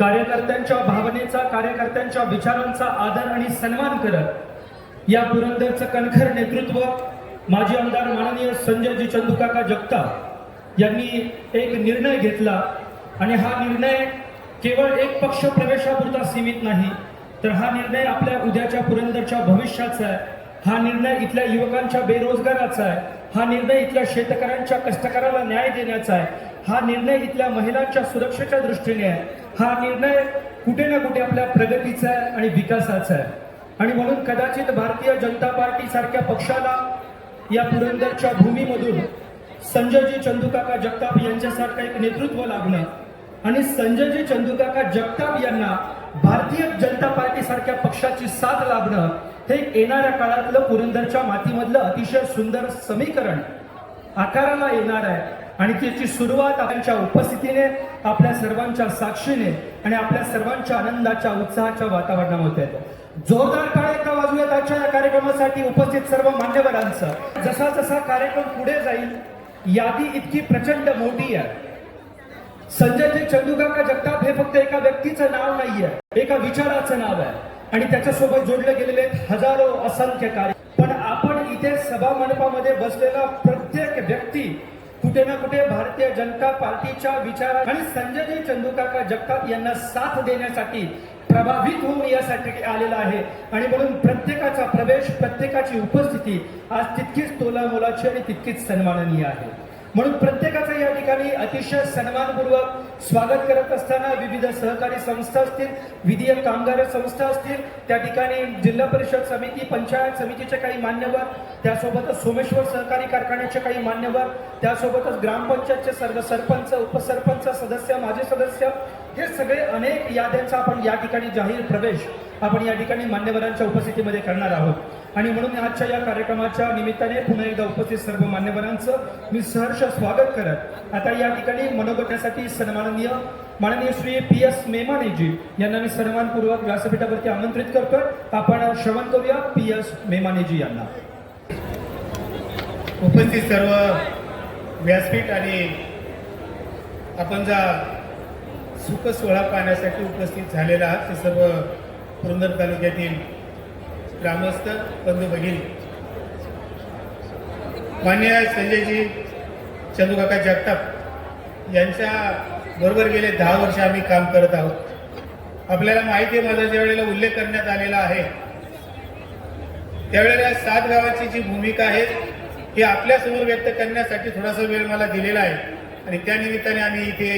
कार्यकर्त्यांच्या भावनेचा कार्यकर्त्यांच्या विचारांचा आदर आणि सन्मान करत या पुरंदरचं कणखर नेतृत्व माजी आमदार माननीय संजयजी चंदुकाका जगताप यांनी एक निर्णय घेतला. आणि हा निर्णय केवळ एक पक्ष प्रवेशापुरता सीमित नाही तर हा निर्णय आपल्या उद्याच्या पुरंदरच्या भविष्याचा आहे. हा निर्णय इथल्या युवकांच्या बेरोजगाराचा आहे. हा निर्णय इथल्या शेतकऱ्यांच्या कष्टकऱ्याला न्याय देण्याचा आहे. हा निर्णय इथल्या महिलांच्या सुरक्षेच्या दृष्टीने आहे. हा निर्णय कुठे ना कुठे आपल्या प्रगतीचा आहे आणि विकासाचा आहे. आणि म्हणून कदाचित भारतीय जनता पार्टी सारख्या पक्षाला या पुरंदरच्या भूमीमधून संजयजी चंदुकाका जगताप यांच्यासारखं एक नेतृत्व लागणं आणि संजयजी चंदुकाका जगताप यांना भारतीय जनता पार्टी सारख्या पक्षाची साथ लाभणं हे येणाऱ्या काळातलं पुरंदरच्या मातीमधलं अतिशय सुंदर समीकरण आकाराला येणार आहे. आणि त्याची सुरुवात आपल्या उपस्थितीने आपल्या सर्वांच्या साक्षीने आणि आपल्या सर्वांच्या आनंदाच्या उत्साहाच्या वातावरणामध्ये जोरदार काळ एकदा वाजूयात आजच्या या कार्यक्रमासाठी उपस्थित सर्व मान्यवरांचं. जसा जसा कार्यक्रम पुढे जाईल यादी इतकी प्रचंड मोठी आहे. संजयजी चंदुकाका जगताप हे फक्त एका व्यक्तीचं नाव नाहीये एका विचाराचं नाव आहे. आणि त्याच्यासोबत जोडले गेलेले हजारो असंख्य कार्य पण आपण इथे सभा मंडपामध्ये बसलेला प्रत्येक व्यक्ती कुठे ना कुठे भारतीय जनता पार्टीच्या विचार आणि संजयजी चंदुकाका जगताप यांना साथ देण्यासाठी प्रभावित होऊन यासाठी आलेला आहे. आणि म्हणून प्रत्येकाचा प्रवेश प्रत्येकाची उपस्थिती आज तितकीच तोलामोलाची आणि तितकीच सन्माननीय आहे. म्हणून प्रत्येकाचं या ठिकाणी अतिशय सन्मानपूर्वक स्वागत करत असताना विविध सहकारी संस्था असतील विधीय कामगार संस्था असतील त्या ठिकाणी जिल्हा परिषद समिती पंचायत समितीचे काही मान्यवर त्यासोबतच सोमेश्वर सहकारी कारखान्याचे काही मान्यवर त्यासोबतच ग्रामपंचायतचे सर्व सरपंच उपसरपंच सदस्य माजी सदस्य हे सगळे अनेक याद्यांचा आपण या ठिकाणी जाहीर प्रवेश आपण या ठिकाणी मान्यवरांच्या उपस्थितीमध्ये करणार आहोत. आणि म्हणून आजच्या या कार्यक्रमाच्या निमित्ताने पुन्हा एकदा उपस्थित सर्व मान्यवरांचं मी सहर्ष स्वागत करत आता या ठिकाणी मनोगतासाठी सन्माननीय माननीय श्री पी एस मेमानेजी यांना मी सन्मानपूर्वक व्यासपीठावरती आमंत्रित करतोय आपण श्रवण करूया पी एस मेमानेजी यांना. उपस्थित सर्व व्यासपीठ आणि आपण जा सुख सोहळा पाहण्यासाठी उपस्थित झालेला आहात ते सर्व पुरंदर तालुक्यातील ग्रामस्थ बंधू भगिनी. मान्य संजयजी चंदूकाका जगताप यांच्या बरोबर गेले दहा वर्ष आम्ही काम करत आहोत. आपल्याला माहिती आहे माझा ज्या वेळेला उल्लेख करण्यात आलेला आहे. त्यावेळेला सात गावाची जी भूमिका आहे ही आपल्यासमोर व्यक्त करण्यासाठी थोडासा वेळ मला दिलेला आहे. आणि त्या निमित्ताने आम्ही इथे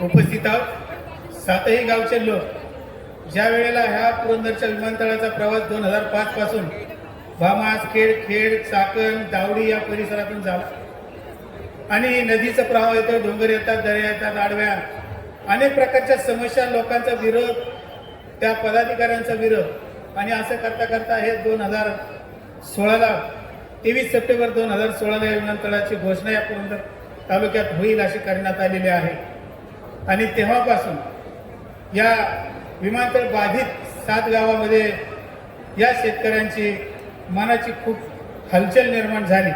उपस्थित आहोत. सातही गावचे लोक ज्या वेळेला ह्या पुरंदरच्या विमानतळाचा प्रवास दोन हजार पाच पासून भामास खेड खेड चाकण दावडी या परिसरातून झाला. आणि नदीचा प्रवाह येतो डोंगर येतात दर्या येतात आडव्या. अनेक प्रकारच्या समस्या लोकांचा विरोध त्या पदाधिकाऱ्यांचा विरोध. आणि असं करता करता हे दोन हजार सोळाला तेवीस सप्टेंबर दोन हजार सोळाला या विमानतळाची घोषणा या पुरंदर तालुक्यात होईल अशी करण्यात आलेली आहे. आणि तेव्हापासून या विमानतळ बाधित सात गावामध्ये या शेतकऱ्यांची मनाची खूप हलचल निर्माण झाली.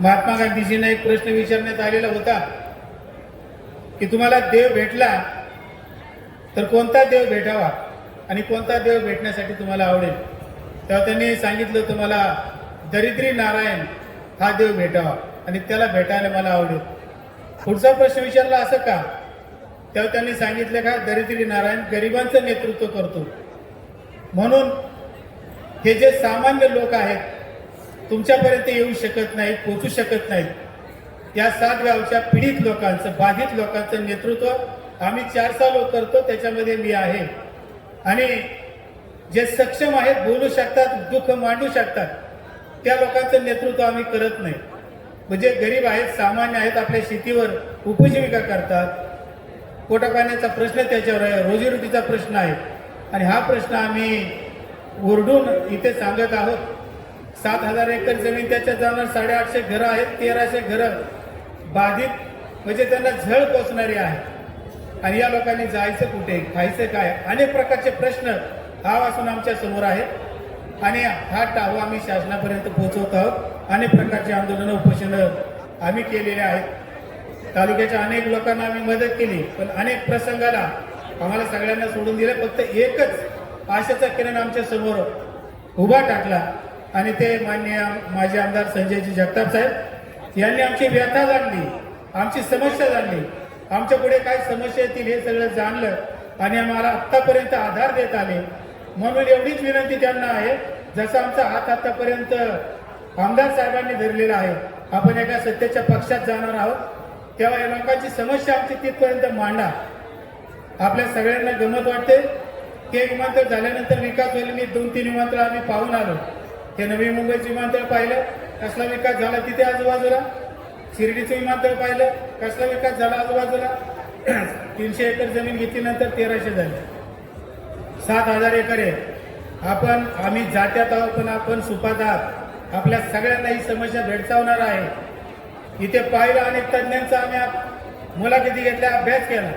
महात्मा गांधीजींना एक प्रश्न विचारण्यात आलेला होता की तुम्हाला देव भेटला तर कोणता देव भेटावा आणि कोणता देव भेटण्यासाठी तुम्हाला आवडेल? तेव्हा त्यांनी सांगितलं तुम्हाला दरिद्री नारायण हा देव भेटावा आणि त्याला भेटायला मला आवडेल. पुढचा प्रश्न विचारला असं का? तेव्हा त्यांनी सांगितलं का दरिद्री नारायण गरिबांचं नेतृत्व करतो. म्हणून हे जे सामान्य लोक आहेत तुमच्यापर्यंत येऊ शकत नाहीत पोचू शकत नाहीत. या सात गावच्या पीडित लोकांचं बाधित लोकांचं नेतृत्व आम्ही चार साल करतो त्याच्यामध्ये मी आहे. आणि जे सक्षम आहेत बोलू शकतात दुःख मांडू शकतात त्या लोकांचं नेतृत्व आम्ही करत नाही. म्हणजे गरीब आहेत सामान्य आहेत आपल्या शेतीवर उपजीविका करतात पोटापाण्याचा प्रश्न त्याच्यावर आहे. रोजीरोटीचा प्रश्न आहे. आणि हा प्रश्न आम्ही ओरडून इथे सांगत आहोत. सात हजार एकर जमीन त्याच्यात जाणार साडेआठशे घरं आहेत तेराशे घरं बाधित म्हणजे त्यांना झळ पोचणारी आहे. आणि या लोकांनी जायचं कुठे खायचं काय अनेक प्रकारचे प्रश्न हा वाचून आमच्यासमोर आहेत. आणि हा टावा आम्ही शासनापर्यंत पोहोचवत आहोत. अनेक प्रकारचे आंदोलनं उपोषणं आम्ही केलेले आहेत. तालुक्याच्या अनेक लोकांना आम्ही मदत केली पण अनेक प्रसंगाला आम्हाला सगळ्यांना सोडून दिलं. फक्त एकच आशेचा किरण आमच्यासमोर उभा टाकला आणि ते मान्य माजी आमदार संजयजी जगताप साहेब. यांनी आमची व्यथा जाणली आमची समस्या जाणली. आमच्या पुढे काय समस्या येतील हे सगळं जाणलं आणि आम्हाला आत्तापर्यंत आधार देत आले. म्हणून एवढीच विनंती त्यांना आहे जसं आमचा हात आतापर्यंत आमदार साहेबांनी धरलेला आहे आपण एका सत्तेच्या पक्षात जाणार आहोत. तेव्हा या लोकांची समस्या आमची तिथपर्यंत मांडा. आपल्या सगळ्यांना गमत वाटते. ते विमानतळ झाल्यानंतर विकास होईल मी दोन तीन विमानतळ आम्ही पाहून आलो. ते नवी मुंबईचं विमानतळ पाहिलं. कसला विकास झाला तिथे आजूबाजूला? शिर्डीचं विमानतळ पाहिलं. कसला विकास झाला आजूबाजूला? तीनशे एकर जमीन घेतल्यानंतर तेराशे झाले. सात हजार एकर आहे. आपण आम्ही जात्यात आहोत पण आपण सुपात आहात. आपल्या सगळ्यांना ही समस्या भेडसावणार आहे. इथे पाहिलं अनेक तज्ज्ञांचा आम्ही मुलाखती घेतल्या अभ्यास केला.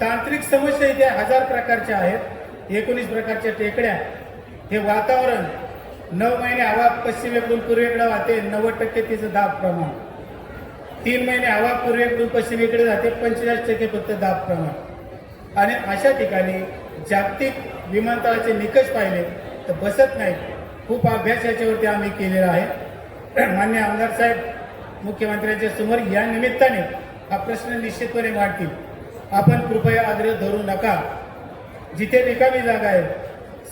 तांत्रिक समस्या इथे हजार प्रकारच्या आहेत. एकोणीस प्रकारच्या टेकड्या. हे वातावरण नऊ महिने हवा पश्चिमेकडून पूर्वेकडे वाहते. नव्वद टक्के तिचं दाब प्रमाण. तीन महिने हवा पूर्वेकडून पश्चिमेकडे जाते. पंचेचाळीस टक्के फक्त दाब प्रमाण. आणि अशा ठिकाणी जागतिक विमानतळाचे निकष पाहिले तर बसत नाही खूप अभ्यास याच्यावरती आम्ही केलेला आहे. मान्य आमदार साहेब मुख्यमंत्र्यांच्या समोर या निमित्ताने हा प्रश्न निश्चितपणे मांडतील आपण कृपया आग्रह धरू नका. जिथे रिकामी जागा आहे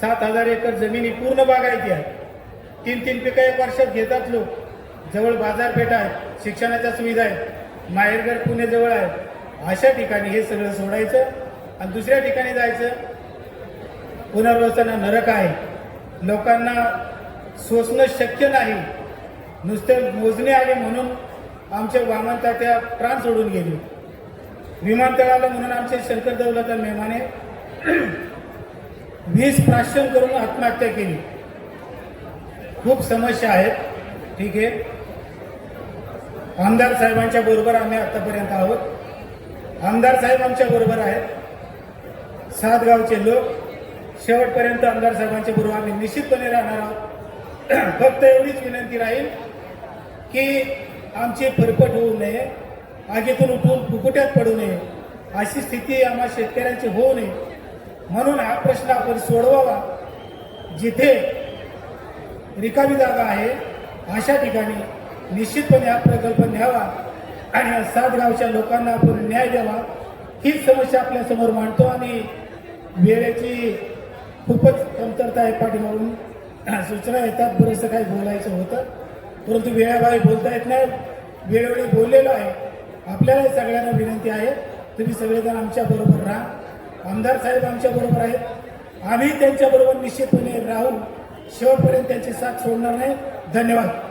सात हजार एकर जमिनी पूर्ण बागायती आहे. तीन तीन पिकं एक वर्षात घेतात लोक. जवळ बाजारपेठ आहे शिक्षणाच्या सुविधा आहेत माहेरघर पुणे जवळ आहे. अशा ठिकाणी हे सगळं सोडायचं आणि दुसऱ्या ठिकाणी जायचं. पुनर्वसन नरक आहे. लोकांना सोसणं शक्य नाही. नुसते मोजणे आले म्हणून आमच्या वामनता त्या प्राण सोडून गेले. विमानतळाला म्हणून आमचे शंकर दौलता मेहमाने वीस प्राशन करून आत्महत्या केली. खूप समस्या आहेत. ठीक आहे. आमदार साहेबांच्या बरोबर आम्ही आतापर्यंत आहोत. आमदार साहेब आमच्या बरोबर आहेत. सात गावचे लोक. शेवटपर्यंत आमदार साहेबांच्या बरोबर आम्ही निश्चितपणे राहणार आहोत. फक्त एवढीच विनंती राहील. की आमची फरफट होऊ नये आगीतून उठून फुकुट्यात पडू नये अशी स्थिती आम्हा शेतकऱ्यांची होऊ नये. म्हणून हा प्रश्न आपण सोडवावा. जिथे रिकामी जागा आहे अशा ठिकाणी निश्चितपणे हा प्रकल्प न्यावा आणि या सात गावच्या लोकांना आपण न्याय द्यावा. हीच समस्या आपल्यासमोर मांडतो आणि वेळेची खूपच कमतरता आहे पाठीमागून. सूचना येतात बरंचसं काही बोलायचं होतं. परंतु वेळाबाहेर बोलता येत नाही. वेळोवेळी बोललेलो आहे. आपल्याला सगळ्यांना विनंती आहे. तुम्ही सगळेजण आमच्या बरोबर राहा. आमदार साहेब आमच्या बरोबर आहेत. आम्ही त्यांच्याबरोबर निश्चितपणे राहून शेवटपर्यंत त्यांची साथ सोडणार नाही. धन्यवाद.